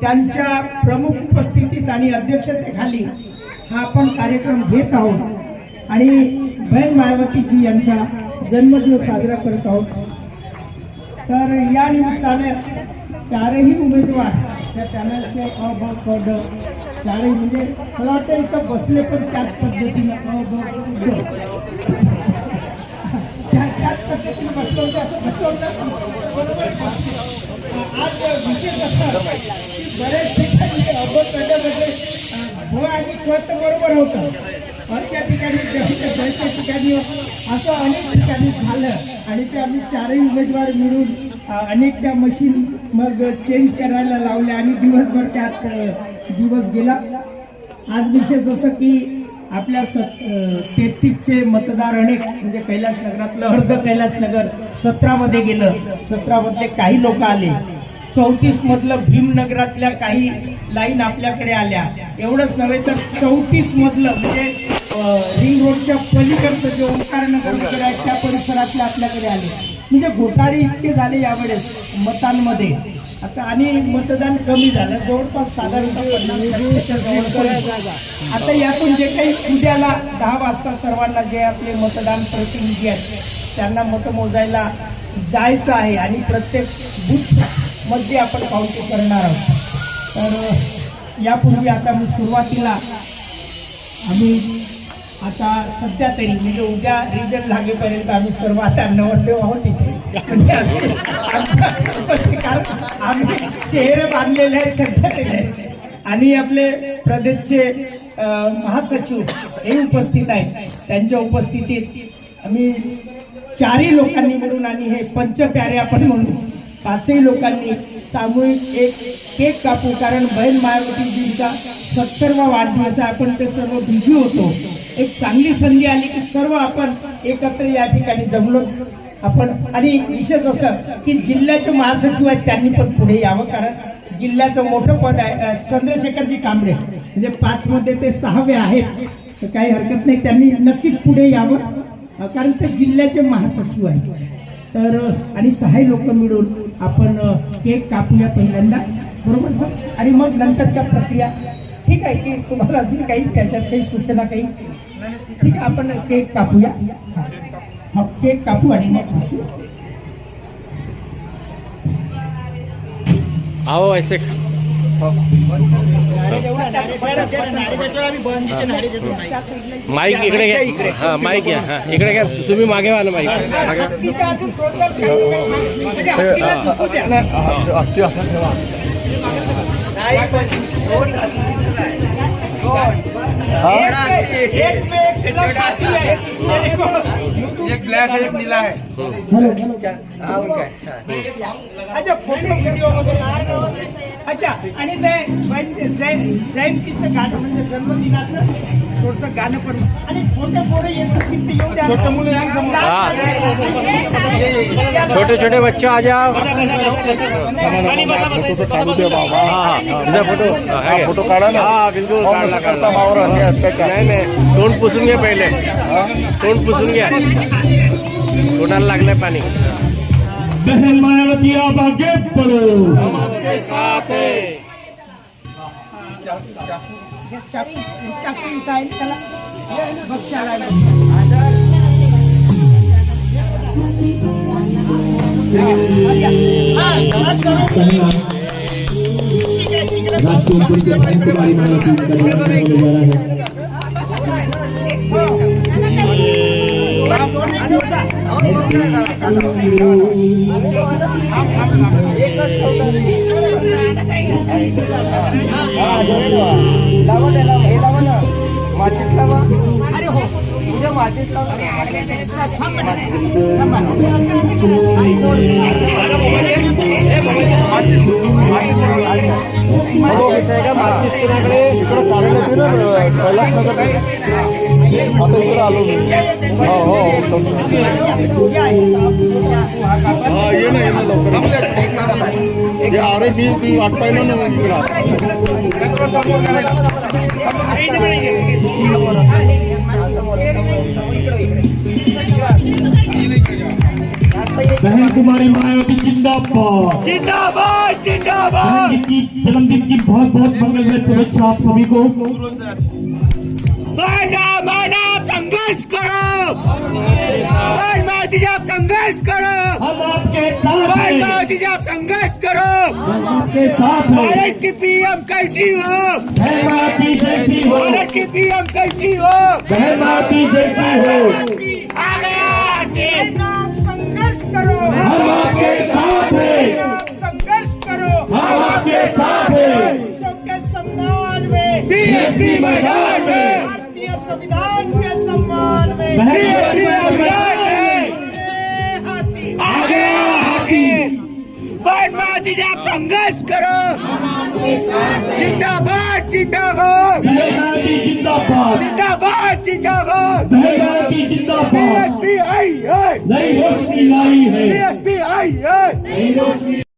त्यांच्या प्रमुख उपस्थितीत आणि अध्यक्षतेखाली हा आपण कार्यक्रम घेत आहोत. आणि बहन मायावतीजी यांचा जन्मदिवस साजरा करत आहोत. तर या निमित्ताने चारही उमेदवार त्या पॅनलचे अ ब क ड चारही म्हणजे मला वाटतं इथं बसले पण त्याच पद्धतीनं अ ब ड त्याच पद्धतीने बसवलं असं बसवलं बरोबर आज विशेष असं की बरेच ठिकाणी आणि क बरोबर होतं. वरच्या ठिकाणी जयच्या ठिकाणी असं अनेक ठिकाणी झालं आणि ते आम्ही चारही उमेदवार मिळून अनेक त्या मशीन मग चेंज करायला लावल्या आणि दिवसभर त्यात दिवस गेला. आज विशेष असं की आपल्या स तेहतीसचे मतदार अनेक म्हणजे कैलास नगरातलं अर्ध कैलास नगर सतरामध्ये गेलं. सतरामधले काही लोक आले. चौतीस मधलं भीमनगरातल्या काही लाईन आपल्याकडे आल्या. एवढंच नव्हे तर चौतीस मधलं म्हणजे रिंग रोडच्या पलीकडचं जे ओंकार नगर वगैरे आहे त्या परिसरातले आपल्याकडे आले. म्हणजे घोटाळे इतके झाले यावेळेस मतांमध्ये. आता आणि मतदान कमी झालं जवळपास साधारणतः जवळपास. आता यातून जे काही उद्याला दहा वाजता सर्वांना जे आपले मतदान प्रतिनिधी आहेत त्यांना मत मोजायला जायचं आहे. आणि प्रत्येक बूथ मध्ये आपण पावती करणार आहोत. तर यापूर्वी आता मी सुरुवातीला आम्ही आता सध्या तरी म्हणजे उद्या रिझल्ट लागेपर्यंत आम्ही सर्व आता नवरदेव आहोत इथे. म्हणजे आम्ही- कारण आम्ही शहर बांधलेले आहे सध्या तरी. आणि आपले प्रदेशचे महासचिव हे उपस्थित आहेत. त्यांच्या उपस्थितीत आम्ही चारही लोकांनी मिळून आणि हे पंचप्यारे आपण म्हणून पाचही लोकांनी सामूहिक एक केक कापू कारण बहीण मायावतीजींचा सत्तरवा वाढदिवस आपण ते सर्व बिझी होतो. एक चांगली संधी आली की सर्व आपण एकत्र या ठिकाणी जमलो. आपण आणि विशेष असं की जिल्ह्याचे महासचिव आहेत त्यांनी पण पुढे यावं कारण जिल्ह्याचं मोठं पद आहे चंद्रशेखरजी कांबळे. म्हणजे पाचमध्ये ते सहावे आहेत. तर काही हरकत नाही त्यांनी नक्कीच पुढे यावं. कारण ते जिल्ह्याचे महासचिव आहेत. तर आणि सहाही लोक मिळून आपण केक कापूया पहिल्यांदा. बरोबर सर? आणि मग नंतरच्या प्रक्रिया. ठीक आहे की तुम्हाला अजून काही त्याच्यात काही सूचना काही? ठीक आहे आपण केक कापूया. हा. केक कापू आणि मग आओ ऐसे माईक इकडे घ्या. हा माईक घ्या. हा इकडे घ्या. तुम्ही मागे व्हा ना माईक. मागे. एक एक पे एक प्लस साथी है. एक ब्लॅक आहे एक नीला आहे. अच्छा फोटो व्हिडिओ वगैरे. अच्छा आणि ते जयं- जयं- जयंतीचं गाणं म्हणजे जन्मदिनाचं. थोडंसं गाणं पण आणि छोटे पोरं छोटे मुलं. हा. छोटे छोटे बच्चे आ जाओ फोटो? फोटो काढा ना. हाँ बिल्कुल काढला काढला. नाही नाही. तोंड पुसून घ्या पहिले. तोंड पुसून घ्या. तोंडाला लागलंय पाणी. बहन मायावती आप आगे बढ़ो चाकू चाकू इथं आहे ना त्याला. बक्षाला राष्ट्रीय कुमारी मायावती लावा त्याला हे लावा ना माचीस लावा अरे हो तुझ्या माचीस लावा इकडं कार्यालय आहे ना कैलास नगर आता इकडं आलो मी हो हो हा ये ना ये ना लवकर हे अरे मी ती वाट पाहिलं ना बहन कुमारी मायावती जिंदाबाद. जिंदाबाद जिंदाबाद. जन्मदिन की जन्मदिन की बहुत बहुत मंगलमय शुभेच्छा आप सभी को। माना माना संघर्ष करो। आप संघर्ष करो। हम आपके साथ बहन आप संघर्ष करो। हम आपके साथ भारत की पीएम कैसी हो? भारत की पीएम कैसी हो? जैसी हो। आ गया आप संघर्ष करो। हम आपके साथ हैं। संघर्ष करो। हम आपके साथ हैं। सम्मान में। बीएसपी मैदान। संविधान के सम्मान में। आगे हाथी बढ़ आप संघर्ष करो। जिंदाबाद जिंदाबाद। जिंदाबाद। जिंदाबाद नहीं रोशनी आई है।